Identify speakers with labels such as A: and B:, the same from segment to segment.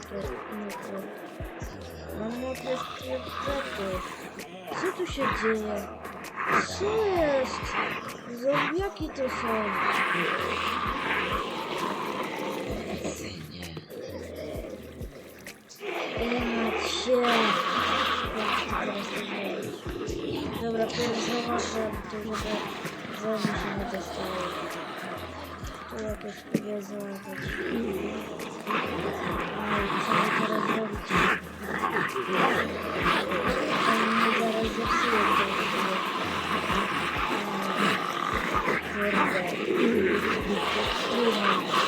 A: takie mokre. Mam mokre skarpety. Co tu się dzieje? Co jest? Zombiaki to są. Ja cię. Dobra, pierwszy zobaczę, to żeby zombie się nie dostało. To jakoś próbuję załatwić. Aj, co mi teraz zrobić? On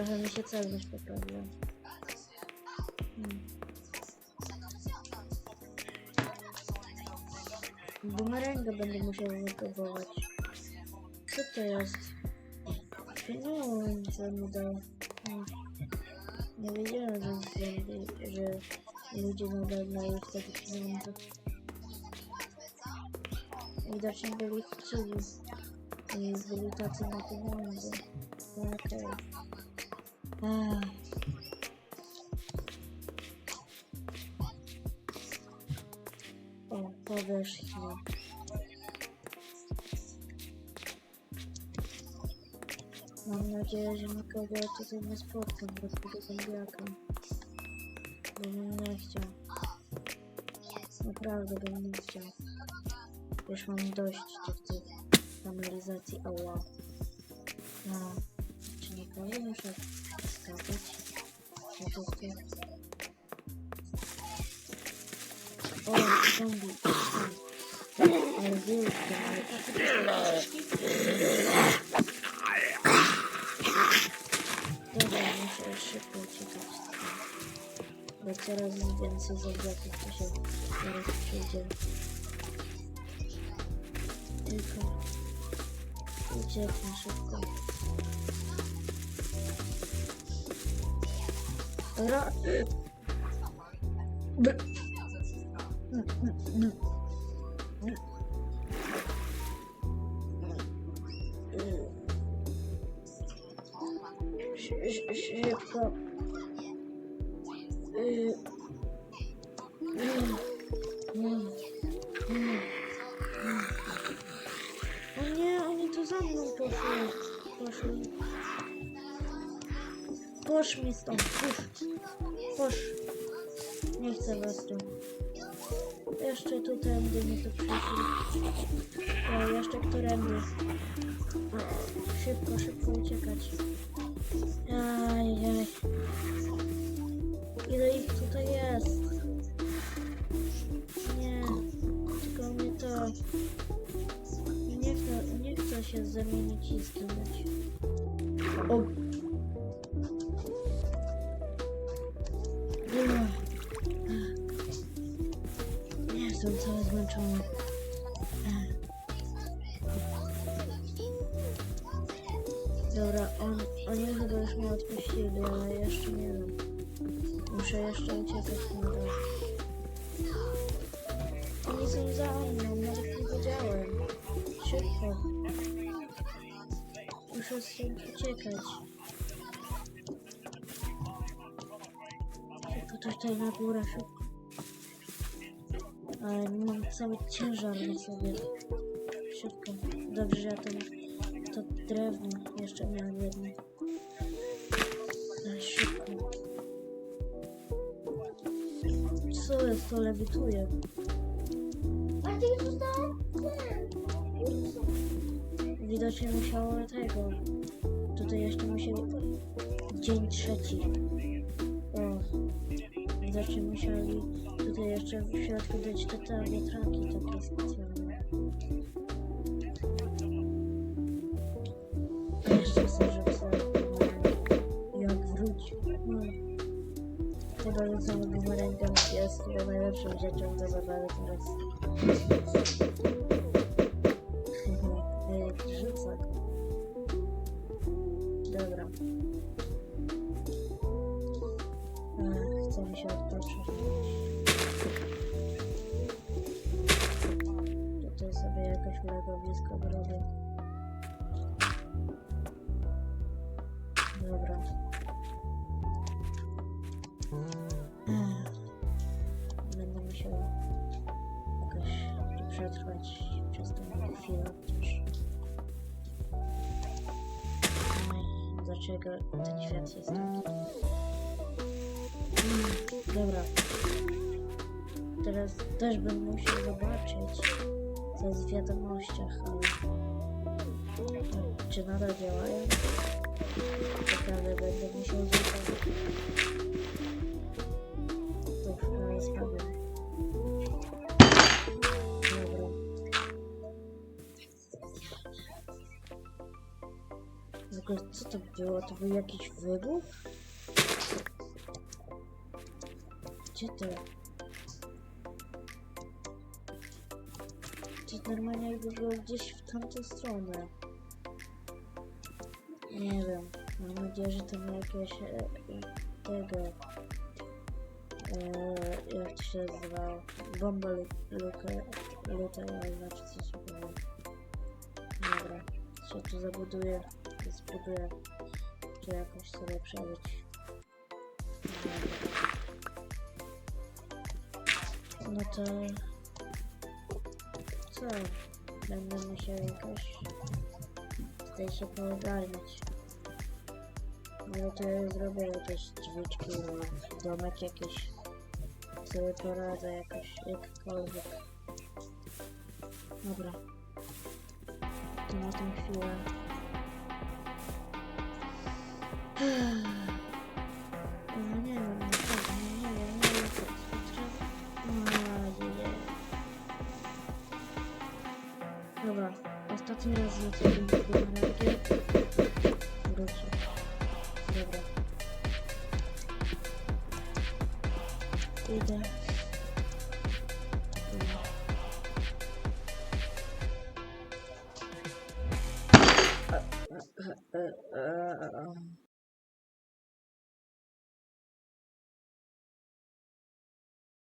A: Trochę mi się celność poprawiła. Hmm. Bumerangę będę musiał wypróbować. Co to jest? Pieniądze mi dał. Hmm. Nie wiedziałem, że, zombie, że ludzie nadal mają wtedy pieniądze. Widocznie byli chciwi i byli tacy na pieniądze. Okej. Ach. O, powierzchnia. Mam nadzieję, że nikogo tutaj nie spotkam do tego zombiaka. Bo bym nie chciał. Naprawdę bym nie chciał. Już mam dość tych, tych kanalizacji. Ała. A, czy nie prawie muszę skakać? No to ty. O, zombie. Ale wielki, ale Dobra, muszę szybko uciekać. Bo coraz więcej zombiaków tu się mm, mm, mm. O nie, oni tu za mną poszli. Poszli. Posz mi stąd, pusz. Posz. Nie chcę was tu. Jeszcze tu tędy mi tu przyszli. O, jeszcze którędy. Szybko, szybko uciekać. Ajaj. Ile ich tutaj jest? Nie, tylko mnie to... Nie chcę, nie chcę się zamienić i zginąć. O! Jestem cały zmęczony. Dobra, on, oni chyba już mnie odpuścili, ale jeszcze nie wiem. Muszę jeszcze uciekać na dół. Oni są za mną, nawet nie wiedziałem. Szybko. Muszę stąd uciekać. Szybko tutaj na górę, szybko. Ale mam cały ciężar na sobie. szybko. Dobrze, że ja to, to drewno jeszcze miałem jedno. Ale szybko. Co jest, to lewituje? Widocznie musiało tego. Tutaj jeszcze musi dzień trzeci. O. Widocznie musieli tutaj jeszcze w środku dać te, te wiatraki takie specjalne. Jeszcze sobie jak wróć. No. Chyba rzucamy bumerangiem jest chyba najlepszą rzeczą do zabawy teraz. Będę musiał jakoś przetrwać przez tą chwilę też. Oj, Dlaczego ten świat jest taki? Dobra. Teraz też bym musiał zobaczyć, co jest w wiadomościach, ale... Czy nadal działają? Było? To był jakiś wybuch? Gdzie to? To normalnie jakby było gdzieś w tamtą stronę. Nie wiem. Mam nadzieję, że to ma jakieś e, e, tego. E, jak to się nazywało? Bomba lu- luke, luta, znaczy coś takiego. Dobra. Co tu zabuduję? Zbuduję. Czy jakoś sobie przebyć. No to... Co? Będę musiał jakoś tutaj się poogarniać. No to ja zrobię jakieś drzwiczki, domek jakiś. Sobie poradzę jakoś, jakkolwiek. Dobra. To na tą chwilę. Nie wiem, naprawdę, nie wiem, nie wiem, co. Dobra, ostatni raz lecę tym bumerangiem. Wrócił. Dobra. Idę.